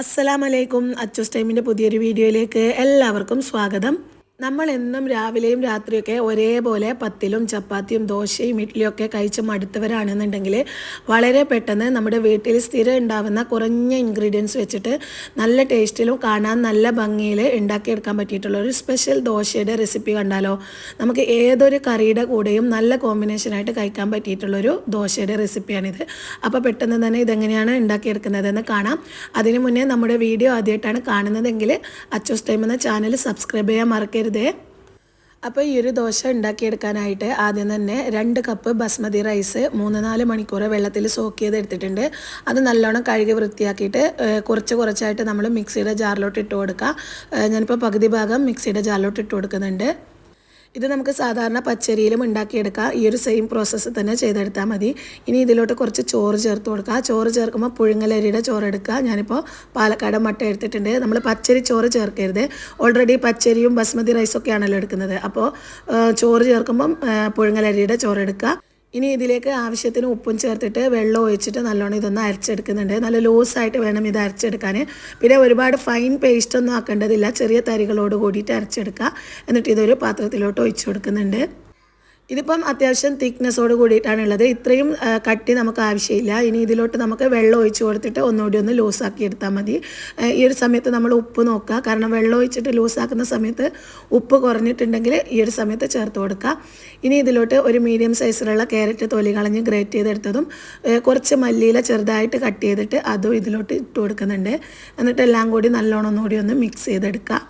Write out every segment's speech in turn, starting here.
അസ്സലാമലൈക്കും. അച്ചോസ് ടൈമിന്റെ പുതിയൊരു വീഡിയോയിലേക്ക് എല്ലാവർക്കും സ്വാഗതം. നമ്മൾ എന്നും രാവിലെയും രാത്രിയൊക്കെ ഒരേപോലെ പത്തിലും ചപ്പാത്തിയും ദോശയും ഇഡ്ഡലിയും ഒക്കെ കഴിച്ച് മടുത്തവരാണെന്നുണ്ടെങ്കിൽ വളരെ പെട്ടെന്ന് നമ്മുടെ വീട്ടിൽ സ്ഥിരം ഉണ്ടാവുന്ന കുറഞ്ഞ ഇൻഗ്രീഡിയൻസ് വെച്ചിട്ട് നല്ല ടേസ്റ്റിലും കാണാൻ നല്ല ഭംഗിയിൽ ഉണ്ടാക്കിയെടുക്കാൻ പറ്റിയിട്ടുള്ള ഒരു സ്പെഷ്യൽ ദോശയുടെ റെസിപ്പി കണ്ടാലോ? നമുക്ക് ഏതൊരു കറിയുടെ കൂടെയും നല്ല കോമ്പിനേഷനായിട്ട് കഴിക്കാൻ പറ്റിയിട്ടുള്ളൊരു ദോശയുടെ റെസിപ്പിയാണിത്. അപ്പോൾ പെട്ടെന്ന് തന്നെ ഇതെങ്ങനെയാണ് ഉണ്ടാക്കിയെടുക്കുന്നതെന്ന് കാണാം. അതിനു മുന്നേ നമ്മുടെ വീഡിയോ ആദ്യമായിട്ടാണ് കാണുന്നതെങ്കിൽ അച്ചോസ് ടൈം എന്ന ചാനൽ സബ്സ്ക്രൈബ് ചെയ്യാൻ മറക്കരുതേ. അപ്പോൾ ഈ ഒരു ദോശ ഉണ്ടാക്കിയെടുക്കാനായിട്ട് ആദ്യം തന്നെ രണ്ട് കപ്പ് ബസ്മതി റൈസ് മൂന്ന് നാല് മണിക്കൂർ വെള്ളത്തിൽ സോക്ക് ചെയ്ത് എടുത്തിട്ടുണ്ട്. അത് നല്ലോണം കഴുകി വൃത്തിയാക്കിയിട്ട് കുറച്ച് കുറച്ചായിട്ട് നമ്മൾ മിക്സിയുടെ ജാറിലോട്ട് ഇട്ട് കൊടുക്കുക ഞാനിപ്പോൾ പകുതി ഭാഗം മിക്സിയുടെ ജാറിലോട്ട് ഇട്ട് കൊടുക്കുന്നുണ്ട്. ഇത് നമുക്ക് സാധാരണ പച്ചരിയിലും ഉണ്ടാക്കിയെടുക്കാം. ഈ ഒരു സെയിം പ്രോസസ്സ് തന്നെ ചെയ്തെടുത്താൽ മതി. ഇനി ഇതിലോട്ട് കുറച്ച് ചോറ് ചേർത്ത് കൊടുക്കുക ചോറ് ചേർക്കുമ്പോൾ പുഴുങ്ങലരിയുടെ ചോറ് എടുക്കുക. ഞാനിപ്പോൾ പാലക്കാട് മട്ട എടുത്തിട്ടുണ്ട്. നമ്മൾ പച്ചരി ചോറ് ചേർക്കരുത്. ഓൾറെഡി പച്ചരിയും ബസ്മതി റൈസൊക്കെയാണല്ലോ എടുക്കുന്നത്. അപ്പോൾ ചോറ് ചേർക്കുമ്പം പുഴുങ്ങലരിയുടെ ചോറ് എടുക്കുക. ഇനി ഇതിലേക്ക് ആവശ്യത്തിന് ഉപ്പും ചേർത്തിട്ട് വെള്ളം ഒഴിച്ചിട്ട് നല്ലോണം ഇതൊന്ന് അരച്ചെടുക്കുന്നുണ്ട്. നല്ല ലൂസായിട്ട് വേണം ഇത് അരച്ചെടുക്കാൻ പിന്നെ ഒരുപാട് ഫൈൻ പേസ്റ്റ് ഒന്നും ആക്കേണ്ടതില്ല. ചെറിയ തരികളോട് കൂടിയിട്ട് അരച്ചെടുക്കുക. എന്നിട്ട് ഇതൊരു പാത്രത്തിലോട്ട് ഒഴിച്ചു കൊടുക്കുന്നുണ്ട്. ഇതിപ്പം അത്യാവശ്യം തിക്നെസ്സോട് കൂടിയിട്ടാണ് ഉള്ളത് ഇത്രയും കട്ടി നമുക്ക് ആവശ്യമില്ല. ഇനി ഇതിലോട്ട് നമുക്ക് വെള്ളം ഒഴിച്ച് കൊടുത്തിട്ട് ഒന്നുകൂടി ഒന്ന് ലൂസാക്കി എടുത്താൽ മതി. ഈ ഒരു സമയത്ത് നമ്മൾ ഉപ്പ് നോക്കുക. കാരണം വെള്ളം ഒഴിച്ചിട്ട് ലൂസാക്കുന്ന സമയത്ത് ഉപ്പ് കുറഞ്ഞിട്ടുണ്ടെങ്കിൽ ഈ ഒരു സമയത്ത് ചേർത്ത് കൊടുക്കുക. ഇനി ഇതിലോട്ട് ഒരു മീഡിയം സൈസിലുള്ള ക്യാരറ്റ് തൊലി കളഞ്ഞ് ഗ്രേറ്റ് ചെയ്തെടുത്തതും കുറച്ച് മല്ലിയില ചെറുതായിട്ട് കട്ട് ചെയ്തിട്ട് അതും ഇതിലോട്ട് ഇട്ട് കൊടുക്കുന്നുണ്ട്. എന്നിട്ട് എല്ലാം കൂടി നല്ലോണം ഒന്നുകൂടി ഒന്ന് മിക്സ് ചെയ്തെടുക്കുക.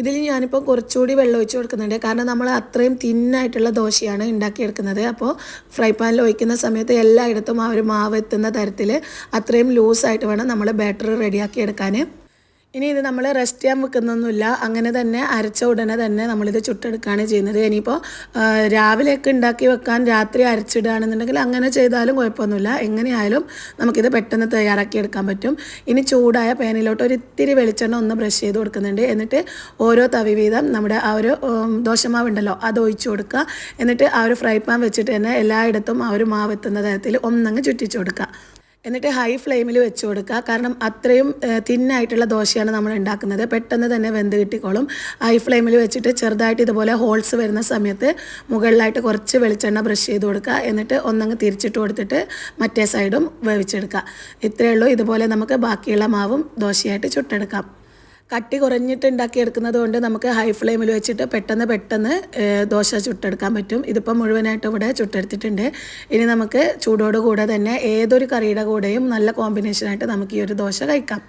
ഇതിൽ ഞാനിപ്പോൾ കുറച്ചുകൂടി വെള്ളം ഒഴിച്ച് കൊടുക്കുന്നുണ്ട്. കാരണം നമ്മൾ അത്രയും തിന്നായിട്ടുള്ള ദോശയാണ് ഉണ്ടാക്കിയെടുക്കുന്നത്. അപ്പോൾ ഫ്രൈ പാനിൽ ഒഴിക്കുന്ന സമയത്ത് എല്ലായിടത്തും ആ ഒരു മാവ് എത്തുന്ന തരത്തിൽ അത്രയും ലൂസായിട്ട് വേണം നമ്മൾ ബാറ്റർ റെഡിയാക്കി എടുക്കാൻ ഇനി ഇത് നമ്മൾ റെസ്റ്റ് ചെയ്യാൻ വെക്കുന്നൊന്നുമില്ല. അങ്ങനെ തന്നെ അരച്ച ഉടനെ തന്നെ നമ്മളിത് ചുട്ടെടുക്കുകയാണ് ചെയ്യുന്നത്. ഇനിയിപ്പോൾ രാവിലെയൊക്കെ ഉണ്ടാക്കി വെക്കാൻ രാത്രി അരച്ചിടുകയാണെന്നുണ്ടെങ്കിൽ അങ്ങനെ ചെയ്താലും കുഴപ്പമൊന്നുമില്ല. എങ്ങനെയായാലും നമുക്കിത് പെട്ടെന്ന് തയ്യാറാക്കി എടുക്കാൻ പറ്റും. ഇനി ചൂടായ പാനിലോട്ട് ഒരു ഇത്തിരി വെളിച്ചെണ്ണ ഒന്ന് ബ്രഷ് ചെയ്ത് കൊടുക്കുന്നുണ്ട്. എന്നിട്ട് ഓരോ തവി വീതം നമ്മുടെ ആ ഒരു ദോശമാവ് ഉണ്ടല്ലോ അത് ഒഴിച്ചു കൊടുക്കുക. എന്നിട്ട് ആ ഒരു ഫ്രൈ പാൻ വെച്ചിട്ട് തന്നെ എല്ലായിടത്തും ആ ഒരു മാവ് എത്തുന്ന തരത്തിൽ ഒന്നങ്ങ് ചുറ്റിച്ചു കൊടുക്കുക. എന്നിട്ട് ഹൈ ഫ്ലെയിമിൽ വെച്ച് കൊടുക്കുക. കാരണം അത്രയും തിന്നായിട്ടുള്ള ദോശയാണ് നമ്മൾ ഉണ്ടാക്കുന്നത്. പെട്ടെന്ന് തന്നെ വെന്ത് കിട്ടിക്കോളും. ഹൈ ഫ്ലെയിമിൽ വെച്ചിട്ട് ചെറുതായിട്ട് ഇതുപോലെ ഹോൾസ് വരുന്ന സമയത്ത് മുകളിലായിട്ട് കുറച്ച് വെളിച്ചെണ്ണ ബ്രഷ് ചെയ്ത് കൊടുക്കുക. എന്നിട്ട് ഒന്നങ്ങ് തിരിച്ചിട്ട് കൊടുത്തിട്ട് മറ്റേ സൈഡും വേവിച്ചെടുക്കുക. ഇത്രയേ ഉള്ളൂ. ഇതുപോലെ നമുക്ക് ബാക്കിയുള്ള മാവും ദോശയായിട്ട് ചുട്ടെടുക്കാം. കട്ടി കുറഞ്ഞിട്ട് ഉണ്ടാക്കിയെടുക്കുന്നത് കൊണ്ട് നമുക്ക് ഹൈ ഫ്ലെയിമിൽ വെച്ചിട്ട് പെട്ടെന്ന് പെട്ടെന്ന് ദോശ ചുട്ടെടുക്കാൻ പറ്റും. ഇതിപ്പോൾ മുഴുവനായിട്ട് ഇവിടെ ചുട്ടെടുത്തിട്ടുണ്ട്. ഇനി നമുക്ക് ചൂടോട് കൂടെ തന്നെ ഏതൊരു കറിയുടെ കൂടെയും നല്ല കോമ്പിനേഷനായിട്ട് നമുക്ക് ഈ ഒരു ദോശ കഴിക്കാം.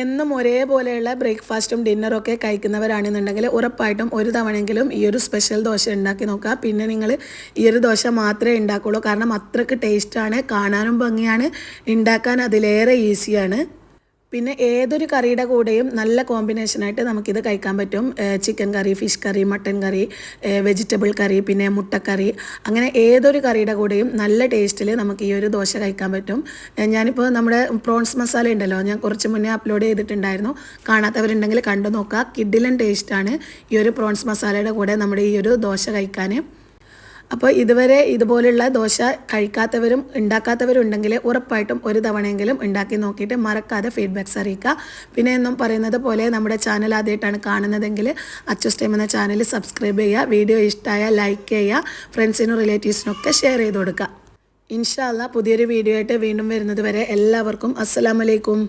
എന്നും ഒരേപോലെയുള്ള ബ്രേക്ക്ഫാസ്റ്റും ഡിന്നറും ഒക്കെ കഴിക്കുന്നവരാണെന്നുണ്ടെങ്കിൽ ഉറപ്പായിട്ടും ഒരു തവണയെങ്കിലും ഈ ഒരു സ്പെഷ്യൽ ദോശ ഉണ്ടാക്കി നോക്കുക. പിന്നെ നിങ്ങൾ ഈ ഒരു ദോശ മാത്രമേ ഉണ്ടാക്കുള്ളൂ. കാരണം അത്രയ്ക്ക് ടേസ്റ്റാണ് കാണാനും ഭംഗിയാണ് ഉണ്ടാക്കാൻ അതിലേറെ ഈസിയാണ് പിന്നെ ഏതൊരു കറിയുടെ കൂടെയും നല്ല കോമ്പിനേഷനായിട്ട് നമുക്കിത് കഴിക്കാൻ പറ്റും. Chicken curry fish curry mutton curry vegetable curry പിന്നെ മുട്ടക്കറി. അങ്ങനെ ഏതൊരു കറിയുടെ കൂടെയും നല്ല ടേസ്റ്റിൽ നമുക്ക് ഈ ഒരു ദോശ കഴിക്കാൻ പറ്റും. ഞാനിപ്പോൾ നമ്മുടെ പ്രോൺസ് മസാല ഉണ്ടല്ലോ ഞാൻ കുറച്ച് മുന്നേ അപ്ലോഡ് ചെയ്തിട്ടുണ്ടായിരുന്നു. കാണാത്തവരുണ്ടെങ്കിൽ കണ്ടു നോക്കുക. കിഡിലൻ ടേസ്റ്റാണ് ഈ ഒരു പ്രോൺസ് മസാലയുടെ കൂടെ നമ്മുടെ ഈ ഒരു ദോശ കഴിക്കാൻ അപ്പോൾ ഇതുവരെ ഇതുപോലുള്ള ദോശ കഴിക്കാത്തവരും ഉണ്ടാക്കാത്തവരും ഉണ്ടെങ്കിൽ ഉറപ്പായിട്ടും ഒരു തവണയെങ്കിലും ഉണ്ടാക്കി നോക്കിയിട്ട് മറക്കാതെ ഫീഡ്ബാക്ക്സ് അറിയിക്കുക. പിന്നെ എന്നും പറയുന്നത് പോലെ നമ്മുടെ ചാനൽ ആദ്യമായിട്ടാണ് കാണുന്നതെങ്കിൽ അച്ചുസ്റ്റേം ടൈം എന്ന ചാനൽ സബ്സ്ക്രൈബ് ചെയ്യുക. വീഡിയോ ഇഷ്ടമായ ലൈക്ക് ചെയ്യുക. ഫ്രണ്ട്സിനും റിലേറ്റീവ്സിനൊക്കെ ഷെയർ ചെയ്ത് കൊടുക്കുക. ഇൻഷാല്ല പുതിയൊരു വീഡിയോ ആയിട്ട് വീണ്ടും വരുന്നത് വരെ എല്ലാവർക്കും അസ്സലാമലൈക്കും